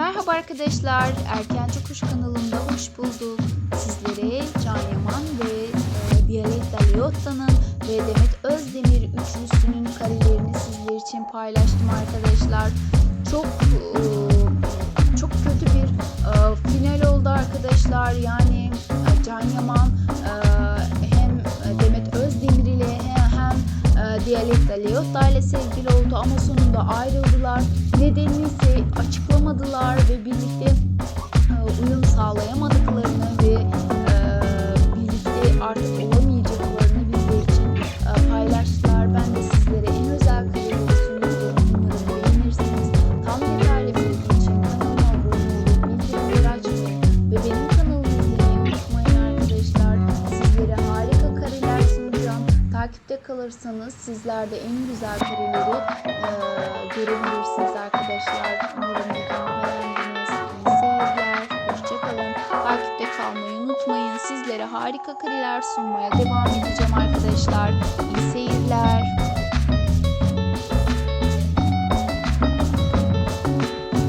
Merhaba arkadaşlar, Erkenci Kuş kanalında hoş bulduk. Sizlere Can Yaman ve e, Violetta ve Demet Özdemir üçlüsünün karelerini sizler için paylaştım arkadaşlar. Çok e, çok kötü bir e, final oldu arkadaşlar. Yani e, Can Yaman e, hem Demet Özdemir ile hem, hem e, Violetta Leotta ile sevgili oldu ama sonunda ayrıldılar. Nedenini ise açıklamadılar ve birlikte e, uyum sağlayamadıklarını ve e, birlikte artık olamayacaklarını bizler için e, paylaştılar. Ben de sizlere en özel kareleri sunuyorum. Umarım beğenirsiniz. Tam detaylı bilgi için kanalıma abone olup bildirimleri açmayı ve benim kanalımı izlemeyi unutmayın arkadaşlar. Sizlere harika kareler sunacağım. Takipte kalırsanız sizler de en güzel kareleri görebilirsiniz Sizlere harika kareler sunmaya devam edeceğim arkadaşlar.